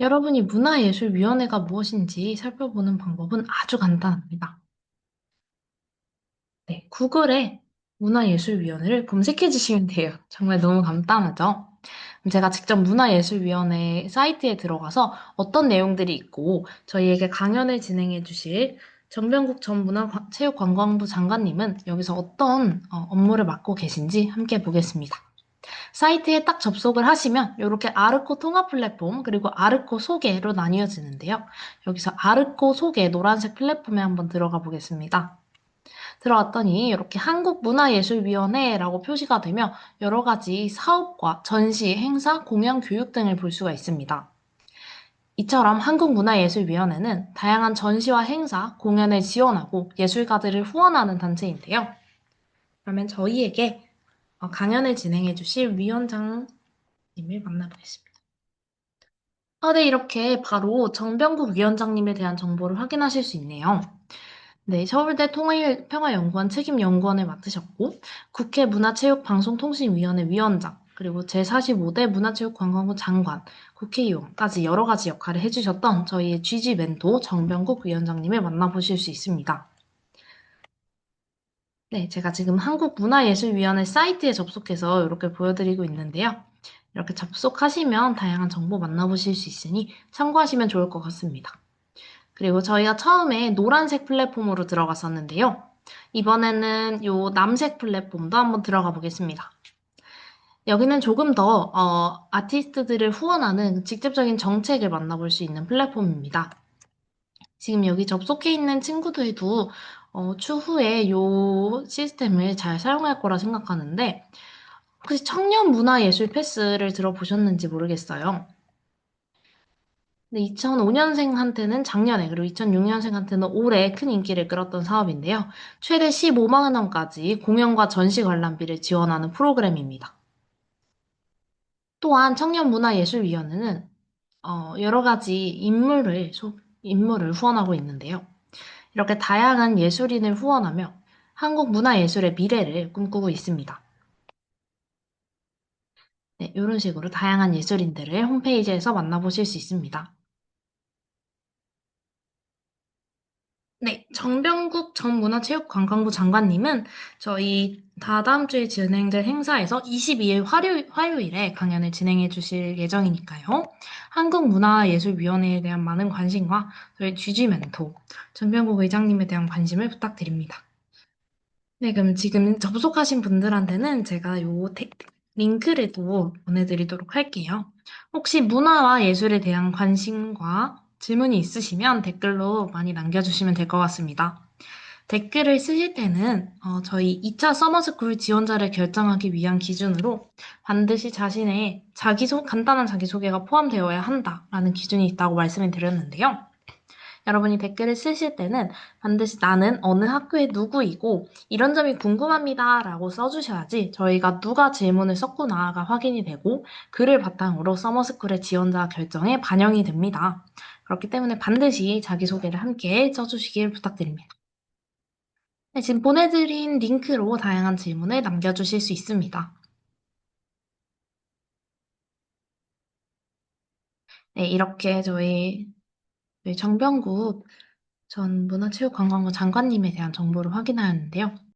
여러분이 문화예술위원회가 무엇인지 살펴보는 방법은 아주 간단합니다. 네, 구글에 문화예술위원회를 검색해 주시면 돼요. 정말 너무 간단하죠? 제가 직접 문화예술위원회 사이트에 들어가서 어떤 내용들이 있고 저희에게 강연을 진행해 주실 정병국 전 문화체육관광부 장관님은 여기서 어떤 어, 업무를 맡고 계신지 함께 보겠습니다. 사이트에 딱 접속을 하시면 이렇게 아르코 통합 플랫폼 그리고 아르코 소개로 나뉘어지는데요. 여기서 아르코 소개 노란색 플랫폼에 한번 들어가 보겠습니다. 들어왔더니 이렇게 한국문화예술위원회라고 표시가 되며 여러 가지 사업과 전시, 행사, 공연, 교육 등을 볼 수가 있습니다. 이처럼 한국문화예술위원회는 다양한 전시와 행사, 공연을 지원하고 예술가들을 후원하는 단체인데요. 그러면 저희에게 어, 강연을 진행해 주실 위원장님을 만나보겠습니다. 아, 네, 이렇게 바로 정병국 위원장님에 대한 정보를 확인하실 수 있네요. 네, 서울대 통일평화연구원 책임연구원을 맡으셨고, 국회 문화체육방송통신위원회 위원장, 그리고 제45대 문화체육관광부 장관, 국회의원까지 여러 가지 역할을 해주셨던 저희의 GG 멘토 정병국 위원장님을 만나보실 수 있습니다. 네, 제가 지금 한국문화예술위원회 사이트에 접속해서 이렇게 보여드리고 있는데요. 이렇게 접속하시면 다양한 정보 만나보실 수 있으니 참고하시면 좋을 것 같습니다. 그리고 저희가 처음에 노란색 플랫폼으로 들어갔었는데요. 이번에는 요 남색 플랫폼도 한번 들어가 보겠습니다. 여기는 조금 더 어, 아티스트들을 후원하는 직접적인 정책을 만나볼 수 있는 플랫폼입니다. 지금 여기 접속해 있는 친구들도 어, 추후에 요 시스템을 잘 사용할 거라 생각하는데 혹시 청년 문화 예술 패스를 들어보셨는지 모르겠어요. 근데 2005년생한테는 작년에 그리고 2006년생한테는 올해 큰 인기를 끌었던 사업인데요. 최대 15만 원까지 공연과 전시 관람비를 지원하는 프로그램입니다. 또한 청년문화예술위원회는 어, 여러 가지 인물을 소- 인물을 후원하고 있는데요. 이렇게 다양한 예술인을 후원하며 한국 문화예술의 미래를 꿈꾸고 있습니다. 네, 이런 식으로 다양한 예술인들을 홈페이지에서 만나보실 수 있습니다. 네, 정병국 전 문화체육관광부 장관님은 저희 다 다음 주에 진행될 행사에서 22일 화요일, 화요일에 강연을 진행해 주실 예정이니까요. 한국문화예술위원회에 대한 많은 관심과 저희 GG 멘토 정병국 의장님에 대한 관심을 부탁드립니다. 네, 그럼 지금 접속하신 분들한테는 제가 요 테- 링크를 또 보내드리도록 할게요. 혹시 문화와 예술에 대한 관심과 질문이 있으시면 댓글로 많이 남겨주시면 될 것 같습니다. 댓글을 쓰실 때는 어, 저희 2차 서머스쿨 지원자를 결정하기 위한 기준으로 반드시 자신의 자기소, 간단한 자기소개가 포함되어야 한다라는 기준이 있다고 말씀을 드렸는데요. 여러분이 댓글을 쓰실 때는 반드시 나는 어느 학교의 누구이고 이런 점이 궁금합니다 라고 써주셔야지 저희가 누가 질문을 썼구나가 확인이 되고 글을 바탕으로 서머스쿨의 지원자 결정에 반영이 됩니다. 그렇기 때문에 반드시 자기소개를 함께 써주시길 부탁드립니다. 네, 지금 보내드린 링크로 다양한 질문을 남겨주실 수 있습니다. 네, 이렇게 저희 정병국 전 문화체육관광부 장관님에 대한 정보를 확인하였는데요.